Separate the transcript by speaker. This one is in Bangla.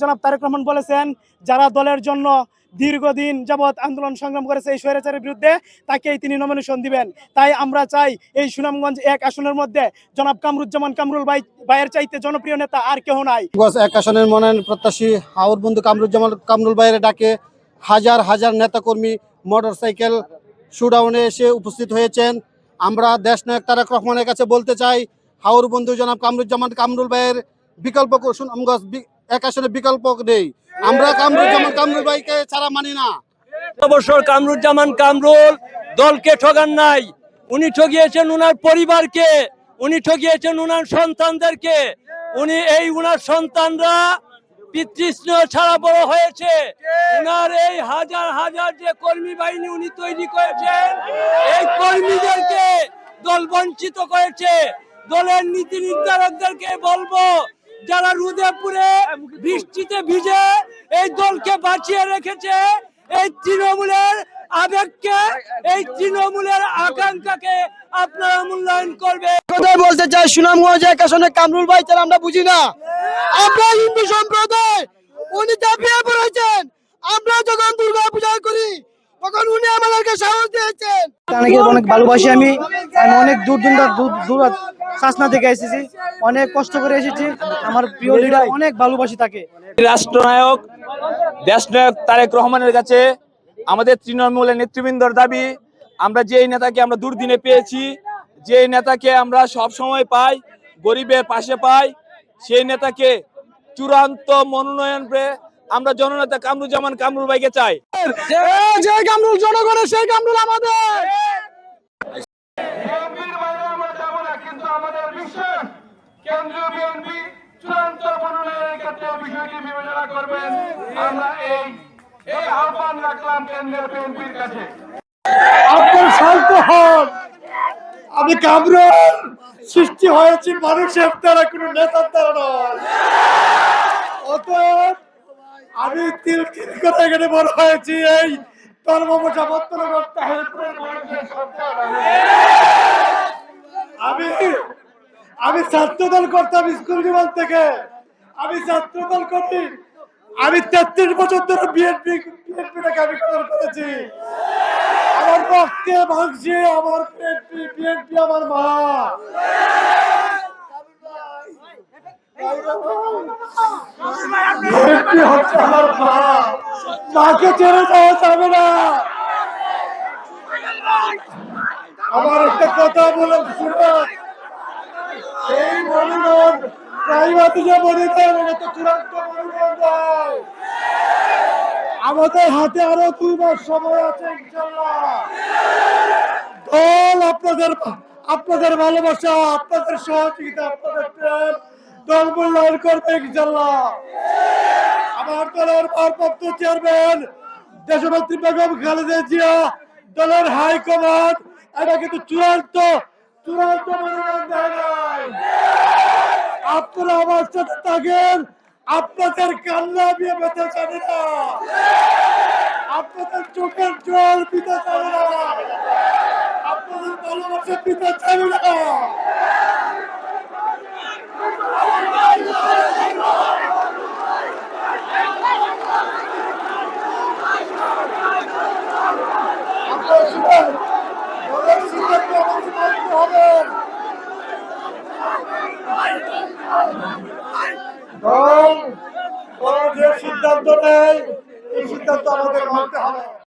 Speaker 1: জনাব তারেক রহমান বলেছেন, যারা দলের জন্য দীর্ঘদিন যাবৎ আন্দোলন সংগ্রাম করেছে এই স্বৈরাচারের বিরুদ্ধে, তাকেই তিনি নমিনেশন দিবেন। তাই আমরা চাই এই সুনামগঞ্জ এক আসনের মধ্যে জনাব কামরুজ্জামান কামরুল ভাই ভাইয়ের চাইতে জনপ্রিয় নেতা আর কেউ নাই।
Speaker 2: এক আসনের মনোনয়ন প্রত্যাশী হাওর বন্ধু কামরুজ্জামান কামরুল ভাইয়ের ডাকে হাজার হাজার নেতাকর্মী মোটর সাইকেল শুডাউনে এসে উপস্থিত হয়েছেন। আমরা দেশ নায়ক তারেক রহমানের কাছে বলতে চাই, হাওর বন্ধু জনাব কামরুজ্জামান কামরুল ভাইয়ের বিকল্প সুনামগঞ্জ এক আসনের বিকল্প নেই। আমরা কামরুজ্জামান, কামরুল ভাইকে ছাড়া মানি না।
Speaker 3: বছর কামরুজ্জামান কামরুল, দলকে ঠগান নাই। উনি ঠগিয়েছেন উনার পরিবারকে, উনি ঠগিয়েছেন উনার সন্তানদেরকে। উনি এই উনার সন্তানরা পিতৃস্নেহ ছাড়া বড় হয়েছে। উনার এই হাজার হাজার যে কর্মী বাহিনী উনি তৈরি করেছেন, এই কর্মীদেরকে দল বঞ্চিত করেছে। দলের নীতি নির্ধারকদেরকে বলব যারা রুদেপুরে বৃষ্টিতে ভিজে এই দলকে বাঁচিয়ে রেখেছে এই তৃণমূলের আবেগকে এই তৃণমূলের আকাঙ্ক্ষাকে আপনারা মূল্যায়ন করবে।
Speaker 4: কথাই বলতে চাই? সুনামগঞ্জ এক আসনে কামরুল ভাই ছাড়া আমরা বুঝি না। আমরা হিন্দু সম্প্রদায় উনি চাপিয়ে পড়েছেন আমরা যখন দুর্গা পূজা করি তখন উনি আমাদেরকে সাহস দিয়েছেন।
Speaker 1: অনেক ভালোবাসি আমি? আমি অনেক দূর দূর দূর দূর শাসনা থেকে এসেছি। অনেক কষ্ট করে এসেছি। আমার প্রিয় লিডার অনেক ভালোবাসি তাকে।
Speaker 3: রাষ্ট্রনায়ক দেশনায়ক তারেক রহমানের কাছে আমাদের তৃণমূলের নেতৃবৃন্দর দাবি আমরা যেই নেতাকে আমরা দুর্দিনে পেয়েছি যেই নেতাকে আমরা সব সময় পাই গরিবের পাশে পাই সেই নেতাকে চূড়ান্ত মনোনয়ন পেয়ে আমরা জননেতা কামরুজ্জামান কামরুল ভাইকে চাই।
Speaker 4: যে কামরুল জনগণের সেই কামরুল আমাদের।
Speaker 5: কিন্তু আমাদের বিশ্বাস কেন্দ্রীয় বিএনপি চূড়ান্ত মনোনয়নের ক্ষেত্রে বিষয়টি বিবেচনা করবেন। আমরা এই এই আহ্বান রাখলাম কেন্দ্রীয় বিএনপির কাছে।
Speaker 1: আমি কামরুল সৃষ্টি হয়েছি মানুষের দ্বারা, কোনো নেতার দ্বারা নয়। অতএব আমি তিল এখানে বড় হয়েছি, এই আমি। আমি ছাত্রদল করতাম স্কুল জীবন থেকে। আমি ছাত্রদল করি আমি তেত্রিশ বছর ধরে বিএনপি বিএনপিটাকে আমি কদর করেছি। আমার রক্তে ভাঙছে আমার বিএনপি বিএনপি আমার মা। আমার মাকে ছেড়ে যাওয়া যাবে না। আমার একটা কথা বলে শুনুন এই মনোনয়ন প্রাইভেট যে মনোনয়ন এটা তো চূড়ান্ত মনোনয়ন নয় আমাদের হাতে আরও দুই মাস সময় আছে দল আপনাদের আপনাদের ভালোবাসা, আপনাদের সহযোগিতা, আপনাদের প্রেম, দল মূল্যায়ন করবে ইনশাল্লাহ আমার দলের ভারপ্রাপ্ত চেয়ারম্যান দেশনেত্রী বেগম খালেদা জিয়া, দলের হাইকমান্ড এটা কিন্তু চূড়ান্ত চূড়ান্ত মনোনয়ন দেয় নাই। আপনারা আমার সাথে থাকেন। আপনাদের কান্না আমি বেঁচে জানি না। আপনাদের চোখের জল পিতা চাই না। আপনাদের ভালোবাসা পিতা চাই না আপনারা শুনেন দলের সিদ্ধান্ত আমাদের মানতে হবে দল যে সিদ্ধান্ত নেয় এই সিদ্ধান্ত আমাদের মানতে